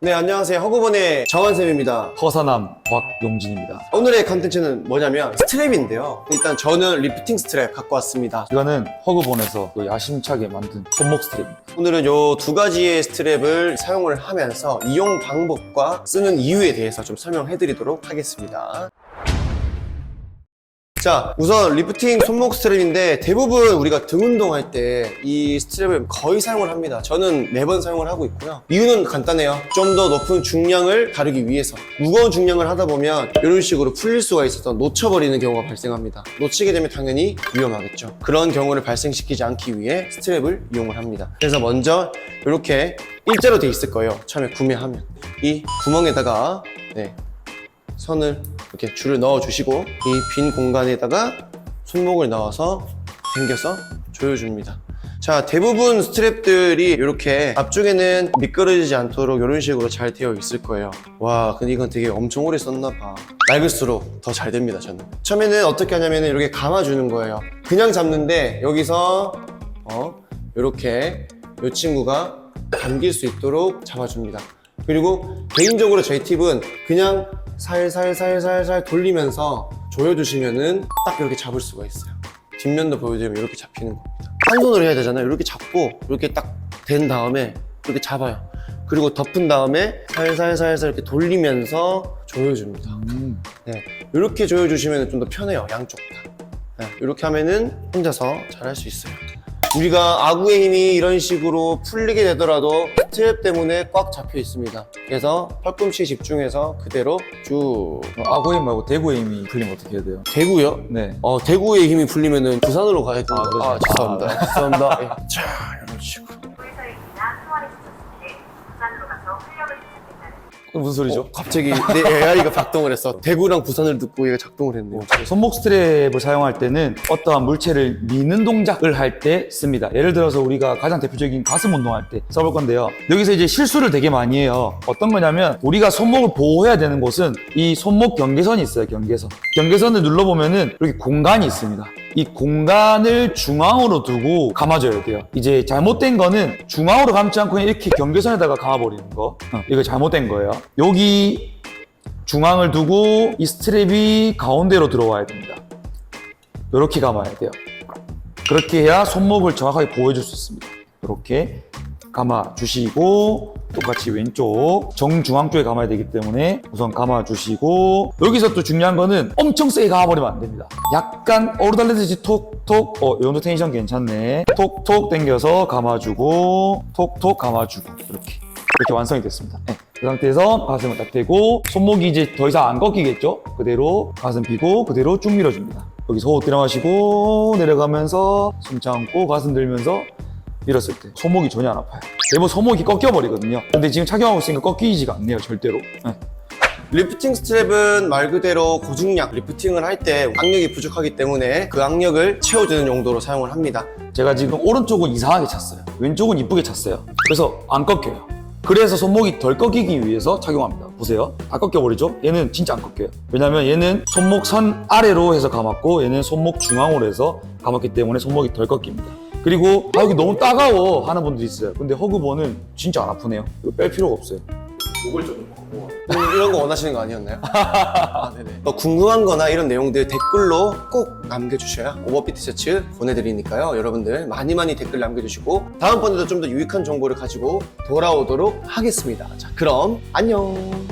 네, 안녕하세요. 허구본의 정한쌤입니다. 허사남 곽용진입니다. 오늘의 컨텐츠는 뭐냐면 스트랩인데요. 일단 저는 리프팅 스트랩 갖고 왔습니다. 이거는 허그본에서 또 야심차게 만든 손목 스트랩입니다. 오늘은 요 두 가지의 스트랩을 사용을 하면서 이용 방법과 쓰는 이유에 대해서 좀 설명해 드리도록 하겠습니다. 자, 우선 리프팅 손목 스트랩인데 대부분 우리가 등 운동할 때 이 스트랩을 거의 사용을 합니다. 저는 매번 사용을 하고 있고요. 이유는 간단해요. 좀 더 높은 중량을 다루기 위해서. 무거운 중량을 하다 보면 이런 식으로 풀릴 수가 있어서 놓쳐버리는 경우가 발생합니다. 놓치게 되면 당연히 위험하겠죠. 그런 경우를 발생시키지 않기 위해 스트랩을 이용을 합니다. 그래서 먼저 이렇게 일자로 돼 있을 거예요. 처음에 구매하면. 이 구멍에다가 네, 선을 이렇게 줄을 넣어 주시고 이 빈 공간에다가 손목을 넣어서 당겨서 조여줍니다. 자, 대부분 스트랩들이 이렇게 앞쪽에는 미끄러지지 않도록 이런 식으로 잘 되어 있을 거예요. 와, 근데 이건 되게 엄청 오래 썼나 봐. 낡을수록 더 잘 됩니다, 저는. 처음에는 어떻게 하냐면 이렇게 감아주는 거예요. 그냥 잡는데 여기서 어, 이렇게 이 친구가 감길 수 있도록 잡아줍니다. 그리고 개인적으로 저희 팁은 그냥 살살살살살 돌리면서 조여주시면은 딱 이렇게 잡을 수가 있어요. 뒷면도 보여드리면 이렇게 잡히는 겁니다. 한 손으로 해야 되잖아요. 이렇게 잡고 이렇게 딱 된 다음에 이렇게 잡아요. 그리고 덮은 다음에 살살살살 이렇게 돌리면서 조여줍니다. 음. 네, 이렇게 조여주시면 좀 더 편해요. 양쪽 다. 네, 이렇게 하면은 혼자서 잘 할 수 있어요. 우리가 아구의 힘이 이런 식으로 풀리게 되더라도 스트랩 때문에 꽉 잡혀 있습니다. 그래서 팔꿈치에 집중해서 그대로 쭉 아고의 힘 말고 대구의 힘이 풀리면 어떻게 해야 돼요? 대구요? 네. 어, 대구의 힘이 풀리면은 부산으로 가야 되는 아. 그러죠. 아, 죄송합니다. 아, 죄송합니다. 예. 자, 이런 식으로. 소에서이나 소원이 지쳤을 때 부산으로 가서 훈련을 시작했다는 그게 무슨 소리죠? 어, 갑자기 내 AI가 작동을 했어. 대구랑 부산을 듣고 얘가 작동을 했네요. 손목 스트랩을 사용할 때는 어떠한 물체를 미는 동작을 할 때 씁니다. 예를 들어서 우리가 가장 대표적인 가슴 운동할 때 써볼 건데요. 여기서 이제 실수를 되게 많이 해요. 어떤 거냐면 우리가 손목을 보호해야 되는 곳은 이 손목 경계선이 있어요. 경계선. 경계선을 눌러보면은 이렇게 공간이 있습니다. 이 공간을 중앙으로 두고 감아줘야 돼요. 이제 잘못된 거는 중앙으로 감지 않고 이렇게 경계선에다가 감아버리는 거. 어, 이거 잘못된 거예요. 여기 중앙을 두고 이 스트랩이 가운데로 들어와야 됩니다. 이렇게 감아야 돼요. 그렇게 해야 손목을 정확하게 보호해줄 수 있습니다. 이렇게 감아주시고 똑같이 왼쪽 정중앙 쪽에 감아야 되기 때문에 우선 감아주시고 여기서 또 중요한 거는 엄청 세게 감아버리면 안 됩니다. 약간 오르달래듯이 톡톡 어, 이 정도 텐션 괜찮네. 톡톡 당겨서 감아주고 톡톡 감아주고 이렇게 이렇게 완성이 됐습니다. 네. 그 상태에서 가슴을 딱 대고 손목이 이제 더 이상 안 꺾이겠죠? 그대로 가슴 펴고 그대로 쭉 밀어줍니다. 여기서 호흡 들어마시고 내려가면서 숨 참고 가슴 들면서 밀었을 때 손목이 전혀 안 아파요. 대부분 손목이 꺾여버리거든요. 근데 지금 착용하고 있으니까 꺾이지가 않네요, 절대로. 네. 리프팅 스트랩은 말 그대로 고중량 리프팅을 할 때 악력이 부족하기 때문에 그 악력을 채워주는 용도로 사용을 합니다. 제가 지금 오른쪽은 이상하게 찼어요. 왼쪽은 이쁘게 찼어요. 그래서 안 꺾여요. 그래서 손목이 덜 꺾이기 위해서 착용합니다. 보세요. 다 꺾여버리죠? 얘는 진짜 안 꺾여요. 왜냐면 얘는 손목 선 아래로 해서 감았고 얘는 손목 중앙으로 해서 감았기 때문에 손목이 덜 꺾입니다. 그리고 아 여기 너무 따가워 하는 분들이 있어요. 근데 허그본은 진짜 안 아프네요. 이거 뺄 필요가 없어요. 음, 이런 거 원하시는 거 아니었나요? 아, 네네. 뭐 궁금한 거나 이런 내용들 댓글로 꼭 남겨주셔야 오버핏 티셔츠 보내드리니까요. 여러분들 많이 많이 댓글 남겨주시고 다음번에도 좀 더 유익한 정보를 가지고 돌아오도록 하겠습니다. 자, 그럼 안녕.